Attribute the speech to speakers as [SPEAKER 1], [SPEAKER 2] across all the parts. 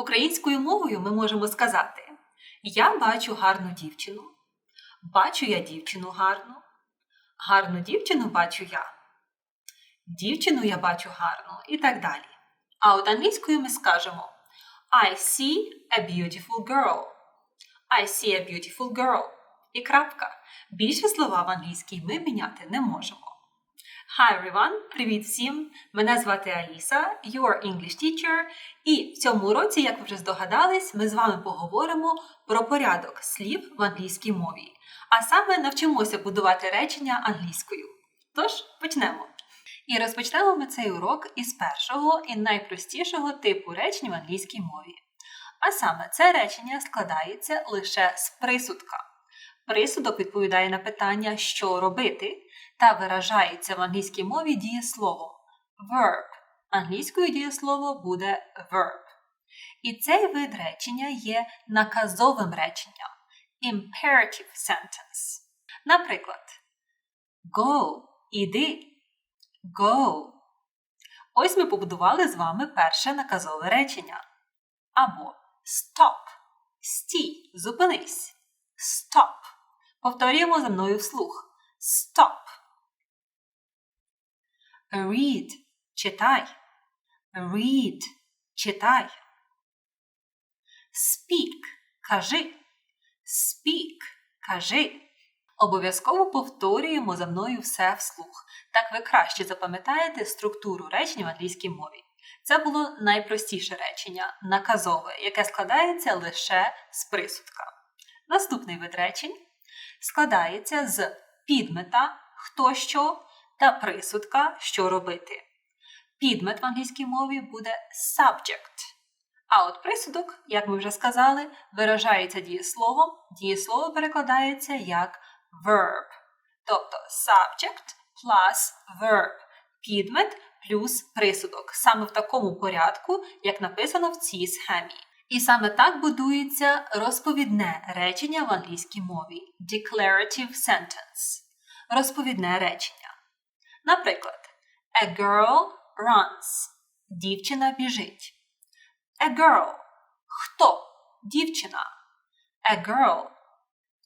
[SPEAKER 1] Українською мовою ми можемо сказати: Я бачу гарну дівчину. Бачу я дівчину гарну. Гарну дівчину бачу я. Дівчину я бачу гарну і так далі. А от англійською ми скажемо I see a beautiful girl. I see a beautiful girl. І крапка. Більше слова в англійській ми міняти не можемо. Hi everyone! Привіт всім! Мене звати Аліса, your English teacher. І в цьому уроці, як ви вже здогадались, ми з вами поговоримо про порядок слів в англійській мові. А саме навчимося будувати речення англійською. Тож почнемо. І розпочнемо ми цей урок із першого і найпростішого типу речень в англійській мові. А саме це речення складається лише з присудка. Присудок відповідає на питання, що робити, та виражається в англійській мові дієсловом verb. Англійською дієслово буде verb. І цей вид речення є наказовим реченням imperative sentence. Наприклад, go іди. Go. Ось ми побудували з вами перше наказове речення. Або stop. Стій, зупинись. Stop. Повторюємо за мною вслух. Stop. Read. Читай. Read. Читай. Speak. Кажи. Speak. Кажи. Обов'язково повторюємо за мною все вслух. Так ви краще запам'ятаєте структуру речень в англійській мові. Це було найпростіше речення, наказове, яке складається лише з присудка. Наступний вид речень складається з підмета хто що та присудка що робити. Підмет в англійській мові буде subject. А от присудок, як ми вже сказали, виражається дієсловом, дієслово перекладається як verb. Тобто subject plus verb. Підмет плюс присудок. Саме в такому порядку, як написано в цій схемі. І саме так будується розповідне речення в англійській мові declarative sentence. Розповідне речення. Наприклад, A girl runs. Дівчина біжить. A girl. Хто? Дівчина. A girl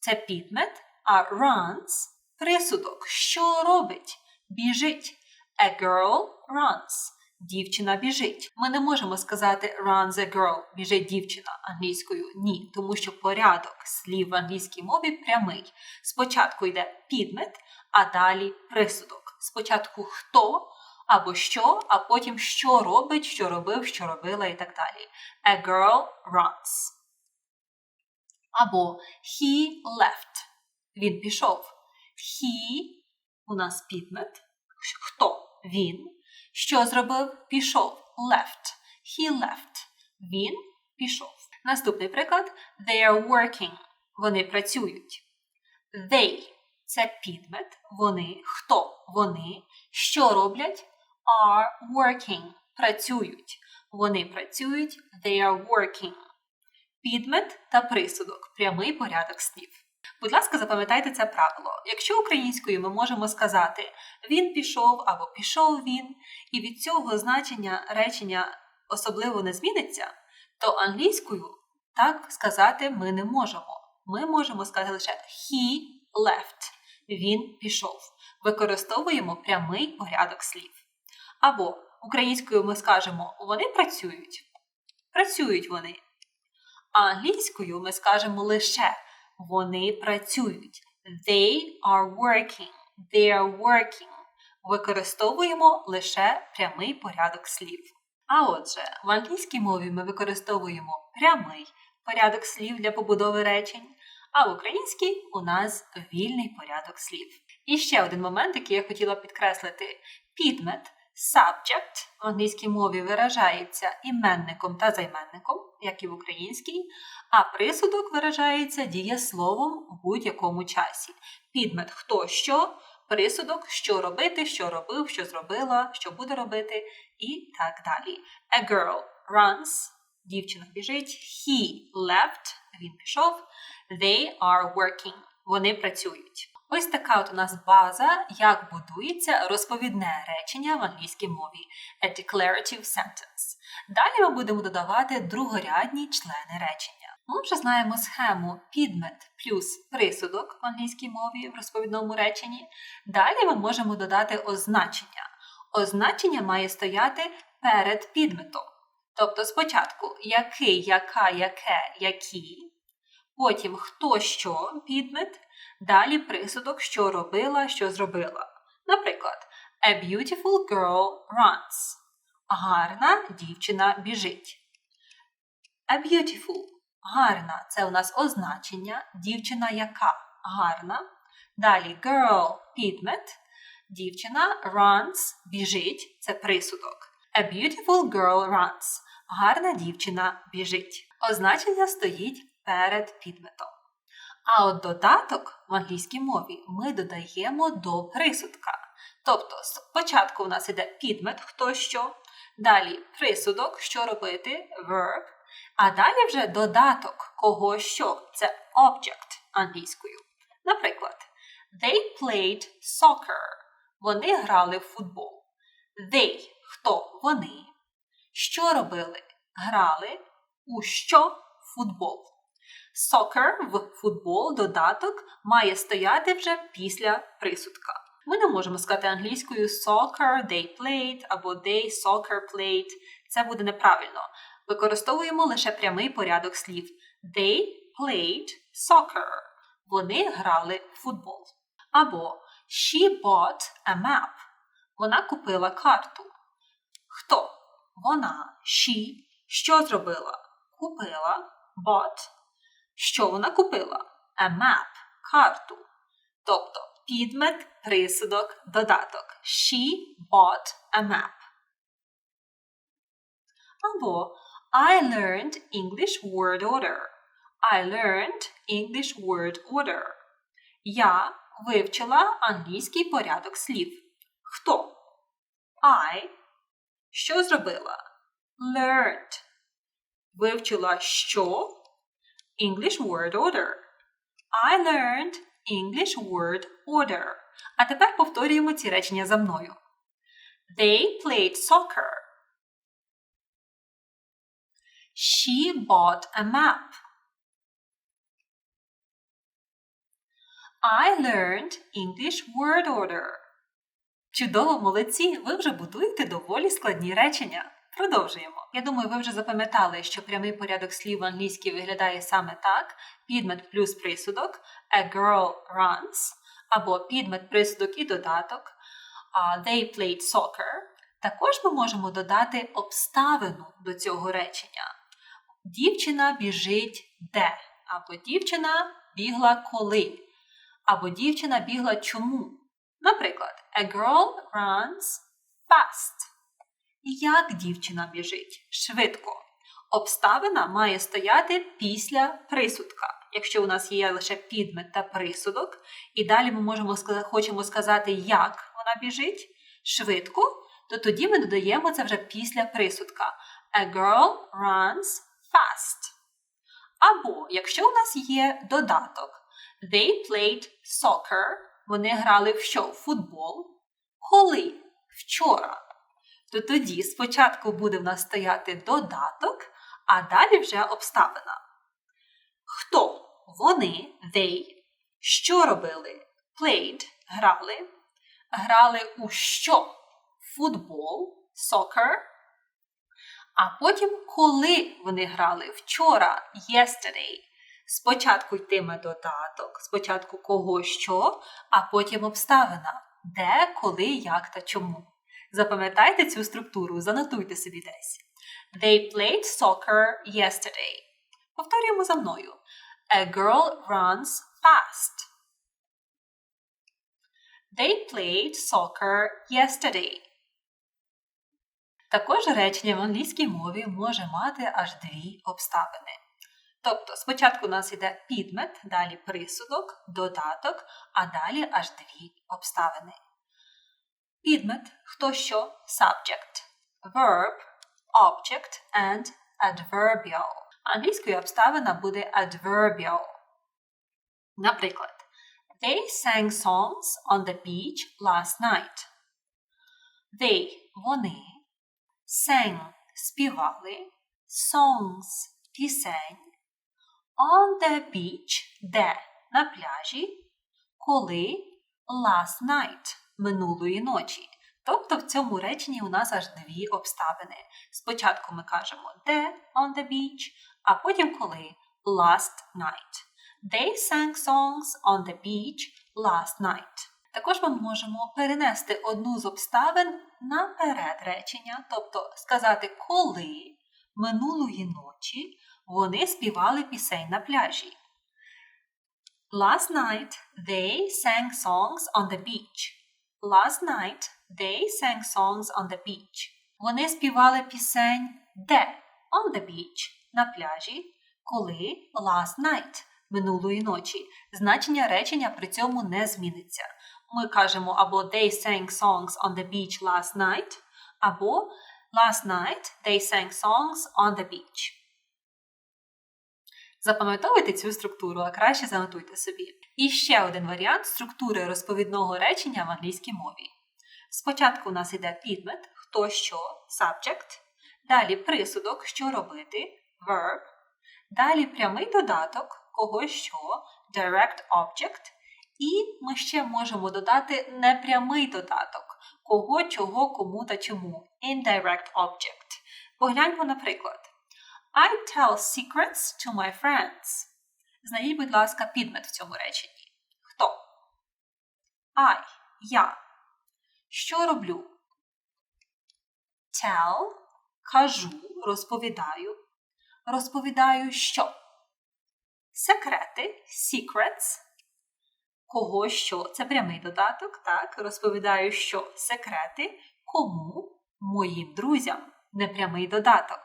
[SPEAKER 1] це підмет, а runs присудок. Що робить? Біжить. A girl runs. Дівчина біжить. Ми не можемо сказати runs a girl, біжить дівчина англійською. Ні, тому що порядок слів в англійській мові прямий. Спочатку йде підмет, а далі присудок. Спочатку хто або що, а потім що робить, що робив, що робила і так далі. A girl runs. Або he left. Він пішов. He у нас підмет. Хто? Він. Що зробив? Пішов. Left. He left. Він пішов. Наступний приклад. They are working. Вони працюють. They це підмет. Вони. Хто? Вони. Що роблять? Are working. Працюють. Вони працюють. They are working. Підмет та присудок. Прямий порядок слів. Будь ласка, запам'ятайте це правило. Якщо українською ми можемо сказати він пішов або пішов він, і від цього значення речення особливо не зміниться, то англійською так сказати ми не можемо. Ми можемо сказати лише he left. Він пішов. Використовуємо прямий порядок слів. Або українською ми скажемо вони працюють. Працюють вони. А англійською ми скажемо лише вони працюють. They are working. They are working. Використовуємо лише прямий порядок слів. А отже, в англійській мові ми використовуємо прямий порядок слів для побудови речень, а в українській у нас вільний порядок слів. І ще один момент, який я хотіла підкреслити: підмет. Subject в англійській мові виражається іменником та займенником, як і в українській, а присудок виражається дієсловом у будь-якому часі. Підмет хто що, присудок, що робити, що робив, що зробила, що буде робити, і так далі. A girl runs, дівчина біжить, he left, він пішов, they are working, вони працюють. Ось така от у нас база, як будується розповідне речення в англійській мові a declarative sentence. Далі ми будемо додавати другорядні члени речення. Ми вже знаємо схему підмет плюс присудок в англійській мові в розповідному реченні. Далі ми можемо додати означення. Означення має стояти перед підметом. Тобто спочатку який, яка, яке, які, потім хто що підмет, далі присудок, що робила, що зробила. Наприклад, A beautiful girl runs. Гарна дівчина біжить. A beautiful. Гарна це у нас означення, дівчина яка гарна. Далі girl підмет. Дівчина runs біжить це присудок. A beautiful girl runs. Гарна дівчина біжить. Означення стоїть перед підметом. А от додаток в англійській мові ми додаємо до присудка. Тобто, спочатку у нас іде підмет, хто що, далі присудок, що робити, verb, а далі вже додаток кого що це object англійською. Наприклад, they played soccer. Вони грали в футбол. They хто вони. Що робили? Грали у що футбол. Soccer в футбол додаток має стояти вже після присудка. Ми не можемо сказати англійською soccer, they played або they soccer played. Це буде неправильно. Використовуємо лише прямий порядок слів. They played soccer. Вони грали в футбол. Або she bought a map. Вона купила карту. Хто? Вона, she. Що зробила? Купила, bought. Що вона купила? A map – карту. Тобто підмет, присудок, додаток. She bought a map. Або I learned English word order. I learned English word order. Я вивчила англійський порядок слів. Хто? I. Що зробила? Learned. Вивчила що? English word order. I learned English word order. А тепер повторюємо ці речення за мною. They played soccer. She bought a map. I learned English word order. Чудово, молодці! Ви вже будуєте доволі складні речення. Продовжуємо. Я думаю, ви вже запам'ятали, що прямий порядок слів в англійській виглядає саме так: підмет плюс присудок, a girl runs, або підмет присудок і додаток, they played soccer. Також ми можемо додати обставину до цього речення. Дівчина біжить де? Або дівчина бігла коли, або дівчина бігла чому. Наприклад, a girl runs fast. Як дівчина біжить? Швидко. Обставина має стояти після присудка. Якщо у нас є лише підмет та присудок, і далі ми можемо хочемо сказати, як вона біжить швидко, то тоді ми додаємо це вже після присудка. A girl runs fast. Або якщо у нас є додаток, they played soccer, вони грали в що? Футбол. Коли? Вчора то тоді спочатку буде в нас стояти додаток, а далі вже обставина. Хто? Вони, they. Що робили? Played грали. Грали у що? Футбол, soccer. А потім, коли вони грали вчора, yesterday. Спочатку йтиме додаток, спочатку кого що, а потім обставина. Де, коли, як та чому. Запам'ятайте цю структуру, занотуйте собі десь. They played soccer yesterday. Повторюємо за мною. A girl runs fast. They played soccer yesterday. Також речення в англійській мові може мати аж дві обставини. Тобто, спочатку у нас йде підмет, далі присудок, додаток, а далі аж дві обставини. Підмет хто що subject, verb, object and adverbial. Англійською обставина буде adverbial. Наприклад, They sang songs on the beach last night. They – вони. Sang – співали. Songs – пісень. On the beach – де? На пляжі. Коли? Last night – Минулої ночі. Тобто в цьому реченні у нас аж дві обставини. Спочатку ми кажемо де on the beach, а потім коли last night. They sang songs on the beach last night. Також ми можемо перенести одну з обставин наперед речення, тобто сказати, коли минулої ночі вони співали пісень на пляжі. Last night they sang songs on the beach. Last night they sang songs on the beach. Вони співали пісень де? On the beach. На пляжі. Коли? Last night. Минулої ночі. Значення речення при цьому не зміниться. Ми кажемо або they sang songs on the beach last night, або last night they sang songs on the beach. Запам'ятовуйте цю структуру, а краще занотуйте собі. І ще один варіант структури розповідного речення в англійській мові. Спочатку у нас йде підмет, хто що, subject, далі присудок, що робити, verb, далі прямий додаток, кого що, direct object, і ми ще можемо додати непрямий додаток, кого, чого, кому та чому, indirect object. Погляньмо, наприклад. I tell secrets to my friends. Знайдіть, будь ласка, підмет в цьому реченні. Хто? I. Я. Що роблю? Tell. Кажу, розповідаю. Розповідаю що? Секрети. Secrets. Кого що? Це прямий додаток. Так, розповідаю, що секрети. Кому? Моїм друзям. Непрямий додаток.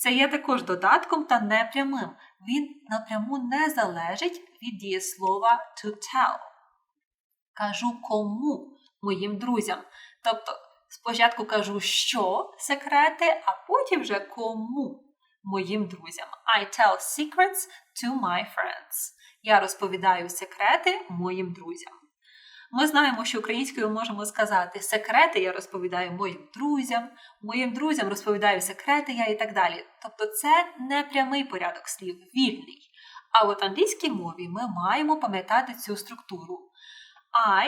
[SPEAKER 1] Це є також додатком та непрямим. Він напряму не залежить від дієслова to tell. Кажу кому моїм друзям. Тобто, спочатку кажу, що секрети, а потім вже кому моїм друзям. I tell secrets to my friends. Я розповідаю секрети моїм друзям. Ми знаємо, що українською можемо сказати секрети я розповідаю моїм друзям, моїм друзям розповідаю секрети я і так далі. Тобто це не прямий порядок слів, вільний. А от в англійській мові ми маємо пам'ятати цю структуру. I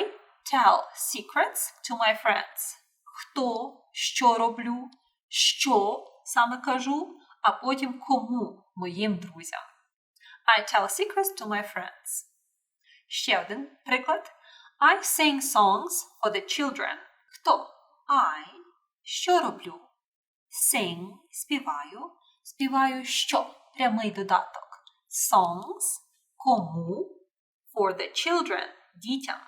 [SPEAKER 1] tell secrets to my friends. Хто, що роблю, що саме кажу, а потім кому моїм друзям. I tell secrets to my friends. Ще один приклад. I sing songs for the children. Хто? I. Що роблю? Sing співаю. Співаю що? Прямий додаток. Songs. Кому? For the children. Дітям.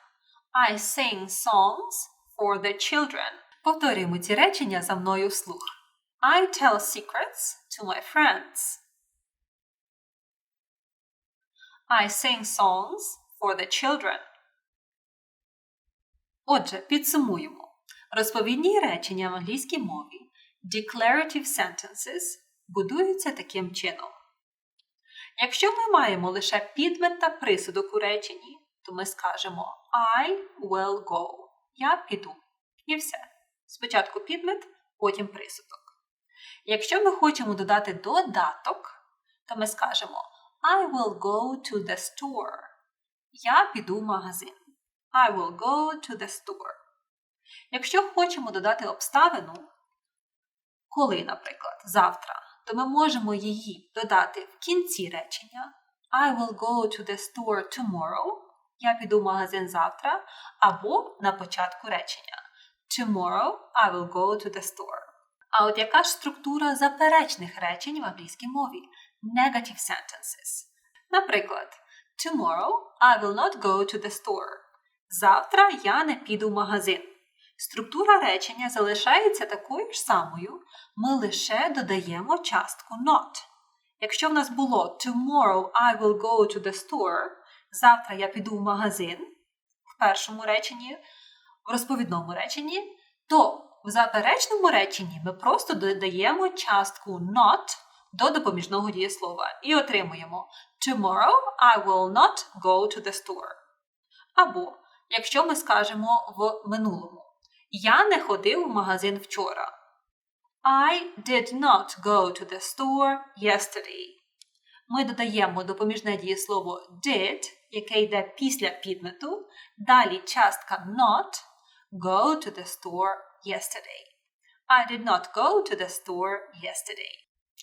[SPEAKER 1] I sing songs for the children. Повторюємо ці речення за мною вслух. I tell secrets to my friends. I sing songs for the children. Отже, підсумуємо. Розповідні речення в англійській мові declarative sentences будуються таким чином. Якщо ми маємо лише підмет та присудок у реченні, то ми скажемо I will go. Я піду. І все. Спочатку підмет, потім присудок. Якщо ми хочемо додати додаток, то ми скажемо I will go to the store. Я піду в магазин. I will go to the store. Якщо хочемо додати обставину, коли, наприклад, завтра, то ми можемо її додати в кінці речення. I will go to the store tomorrow. Я піду в магазин завтра, або на початку речення. Tomorrow I will go to the store. А от яка ж структура заперечних речень в англійській мові? Negative sentences. Наприклад, Tomorrow I will not go to the store. Завтра я не піду в магазин. Структура речення залишається такою ж самою, ми лише додаємо частку not. Якщо в нас було Tomorrow I will go to the store, завтра я піду в магазин в першому реченні, в розповідному реченні, то в заперечному реченні ми просто додаємо частку not до допоміжного дієслова і отримуємо Tomorrow I will not go to the store. Або, якщо ми скажемо в минулому, я не ходив в магазин вчора. I did not go to the store yesterday. Ми додаємо допоміжне дієслово did, яке йде після підмету, далі частка not go to the store yesterday. I did not go to the store yesterday.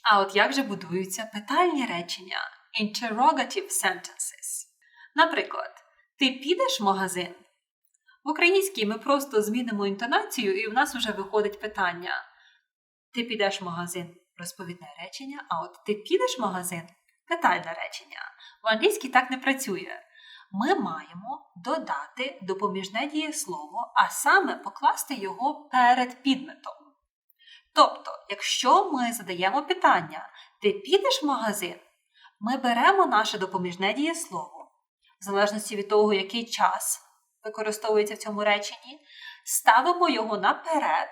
[SPEAKER 1] А от як же будуються питальні речення? Interrogative sentences. Наприклад, ти підеш в магазин? В українській ми просто змінимо інтонацію, і в нас вже виходить питання. Ти підеш в магазин розповідне речення, а от ти підеш в магазин питальне речення. В англійській так не працює. Ми маємо додати допоміжне дієслово, а саме покласти його перед підметом. Тобто, якщо ми задаємо питання, ти підеш в магазин, ми беремо наше допоміжне дієслово, в залежності від того, який час використовується в цьому реченні, ставимо його наперед.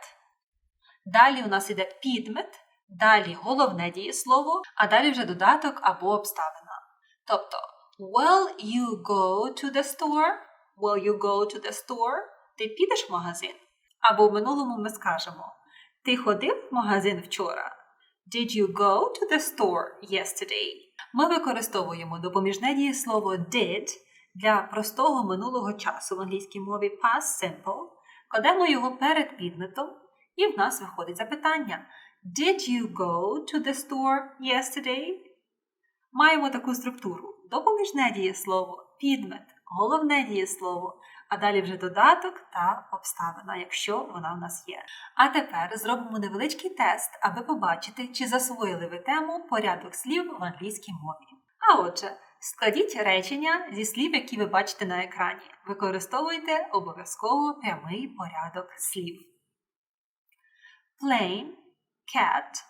[SPEAKER 1] Далі у нас йде підмет, далі головне дієслово, а далі вже додаток або обставина. Тобто, will you go to the store? Will you go to the store? Ти підеш в магазин? Або в минулому ми скажемо Ти ходив в магазин вчора? Did you go to the store yesterday? Ми використовуємо допоміжне дієслово did для простого минулого часу в англійській мові past simple, кладемо його перед підметом, і в нас виходить запитання. Did you go to the store yesterday? Маємо таку структуру: допоміжне дієслово, підмет, головне дієслово, а далі вже додаток та обставина, якщо вона в нас є. А тепер зробимо невеличкий тест, аби побачити, чи засвоїли ви тему порядок слів в англійській мові. А отже, складіть речення зі слів, які ви бачите на екрані. Використовуйте обов'язково прямий порядок слів. Plain, cat,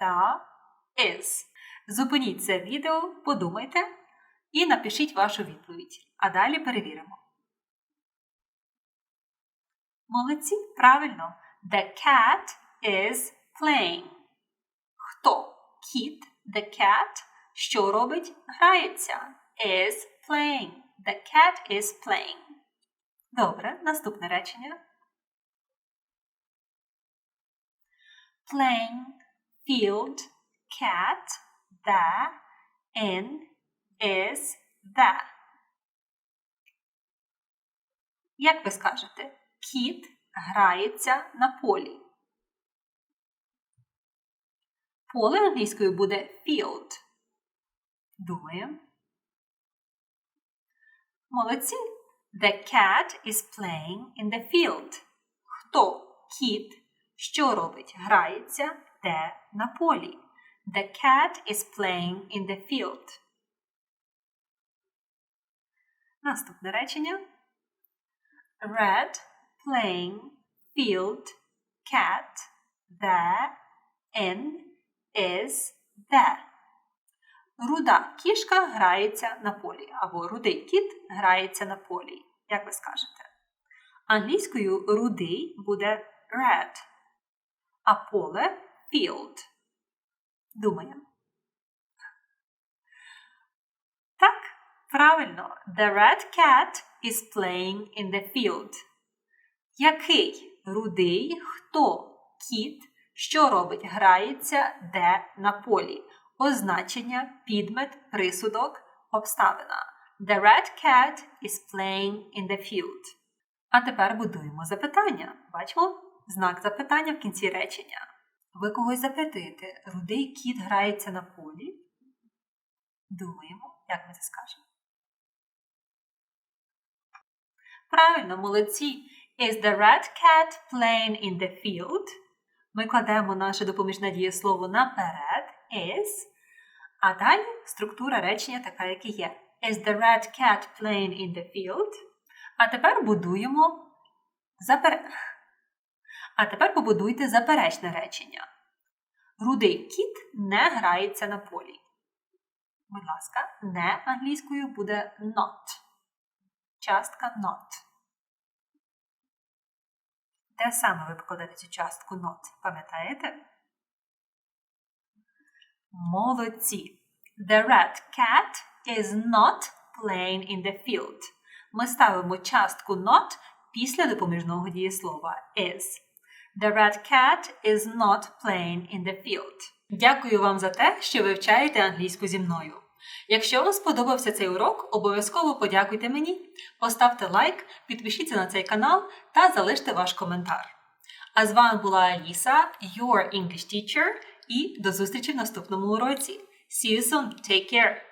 [SPEAKER 1] the, is. Зупиніть це відео, подумайте і напишіть вашу відповідь. А далі перевіримо. Молодці, правильно. The cat is playing. Хто? Кіт, the cat. Що робить? Грається. Is playing. The cat is playing. Добре, наступне речення. Playing, field, cat, the, in, is, the. Як ви скажете? Кіт грається на полі. Поле англійською буде field. Думаємо. Молодці. The cat is playing in the field. Хто? Кіт. Що робить? Грається де на полі. The cat is playing in the field. Наступне речення. Red, playing, field, cat, the, in, is, the. Руда кішка грається на полі. Або рудий кіт грається на полі. Як ви скажете? Англійською рудий буде red, а поле field. Думаємо. Так, правильно. The red cat is playing in the field. Який рудий хто? Кіт, що робить? Грається де на полі. Означення, підмет, присудок, обставина. The red cat is playing in the field. А тепер будуємо запитання. Бачимо знак запитання в кінці речення. Ви когось запитуєте, рудий кіт грається на полі? Думаємо, як ми це скажемо. Правильно, молодці. Is the red cat playing in the field? Ми кладемо наше допоміжне дієслово наперед. Is. А далі структура речення така, як і є. Is the red cat playing in the field? А тепер будуємо запер... А тепер побудуйте заперечне речення. Рудий кіт не грається на полі. Будь ласка, не англійською буде not. Частка not. Де саме ви покладете цю частку not? Пам'ятаєте? Молодці. The red cat is not playing in the field. ми ставимо частку not після допоміжного дієслова is. The red cat is not playing in the field. Дякую вам за те, що вивчаєте англійську зі мною. Якщо вам сподобався цей урок, обов'язково подякуйте мені, поставте лайк, підпишіться на цей канал та залиште ваш коментар. А з вами була Аліса, your English teacher, і до зустрічі в наступному уроці. See you soon. Take care.